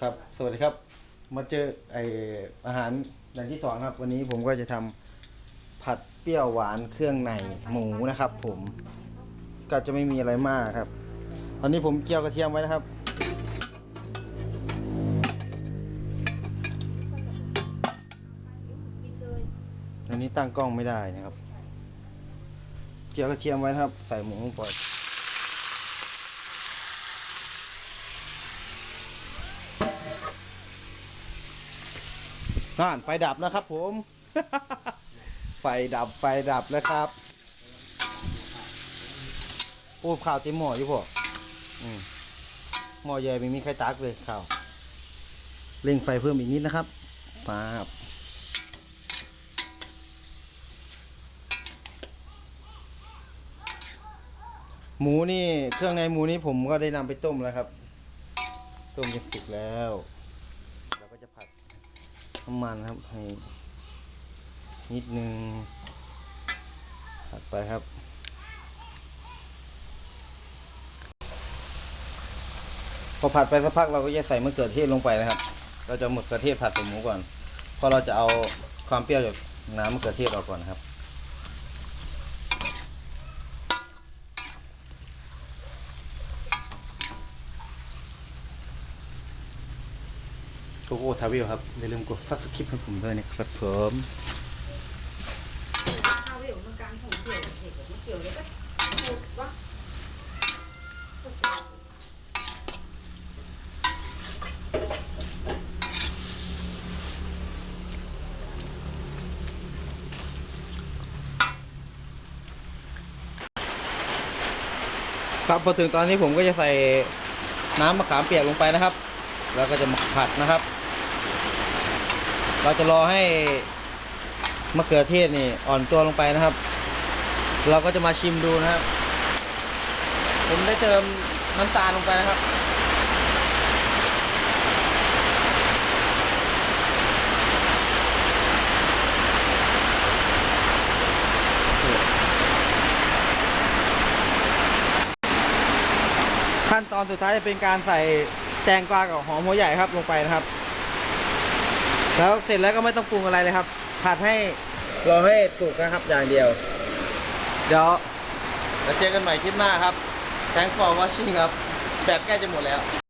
ครับ สวัสดีครับ มาเจอไออาหารอย่างที่สองครับ วันนี้ผมก็จะทำผัดเปรี้ยวหวานเครื่องในหมูนะครับ ผม ก็จะไม่มีอะไรมากครับ ตอนนี้ผมเจียวกระเทียมไว้นะครับ อันนี้ตั้งกล้องไม่ได้นะครับ เจียวกระเทียมไว้นะครับ ใส่หมูลงไป นั่นไฟดับนะครับผม ไฟดับไฟดับแล้วครับโอ้ข่าวเต็มหม้ออยู่พวกอืมหม้อใหญ่ไม่มีใครตักเลยข่าวเร่งไฟเพิ่มอีกนิดนะครับป๊าบหมูนี่เครื่องในหมูนี่ผมก็ได้นำไปต้มแล้วครับ ต้มจนสุกแล้ว เราก็จะผัด น้ำมันครับให้นิดนึงผัดไปครับพอผัดไปสักพักเราก็จะใส่มะเขือเทศลงไปนะครับ เราจะเอามะเขือเทศผัดใส่หมูก่อน เพราะเราจะเอาความเปรี้ยวจากน้ำมะเขือเทศออกก่อนนะครับ โกโก้ทาวิลครับอย่าลืมกดซับสครป์ให้ผมด้วยนะครับผมครับพอถึงตอนนี้ผมก็จะใส่น้ำมะขามเปียกลงไปนะครับ แล้วก็จะมาผัดนะครับ เราจะรอให้มะเขือเทศนี่อ่อนตัวลงไปนะครับ เราก็จะมาชิมดูนะครับ ผมได้เติมน้ำตาลลงไปนะครับขั้นตอนสุดท้ายจะเป็นการใส่แตงกวากับหอมหัวใหญ่ครับลงไปนะครับ แล้วเสร็จแล้วก็ไม่ต้องปรุงอะไรเลยครับ ผัดให้รอให้สุกนะครับอย่างเดียว เดี๋ยวเราเจอกันใหม่คลิปหน้าครับ Thanks for watching ครับแบตใกล้จะหมดแล้ว